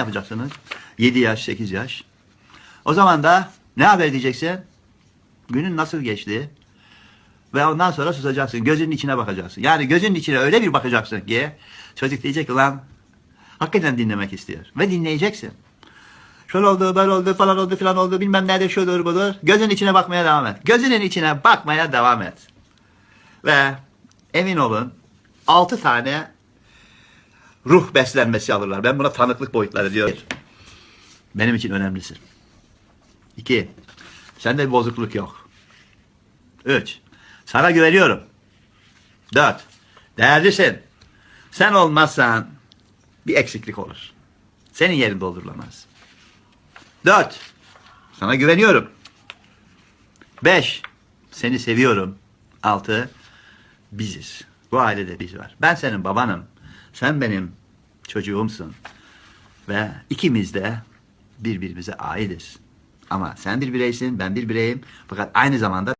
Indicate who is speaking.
Speaker 1: yapacaksınız. 7 yaş, 8 yaş. O zaman da ne haber diyeceksin? Günün nasıl geçti? Ve ondan sonra susacaksın. Gözünün içine bakacaksın. Yani gözünün içine öyle bir bakacaksın ki çocuk diyecek lan hakikaten dinlemek istiyor. Ve dinleyeceksin. Şöyle oldu, böyle oldu, falan oldu, filan oldu, bilmem nerede şudur budur. Gözünün içine bakmaya devam et. Gözünün içine bakmaya devam et. Ve emin olun 6 tane ruh beslenmesi alırlar. Ben buna tanıklık boyutları diyorum. Benim için önemlisin. İki, sende bir bozukluk yok. Üç, sana güveniyorum. Dört, değerlisin. Sen olmazsan bir eksiklik olur. Senin yerin doldurulamaz. Dört, sana güveniyorum. Beş, seni seviyorum. Altı, biziz. Bu ailede biz var. Ben senin babanım. Sen benim çocuğumsun. Ve ikimiz de birbirimize aitiz. Ama sen bir bireysin, ben bir bireyim. Fakat aynı zamanda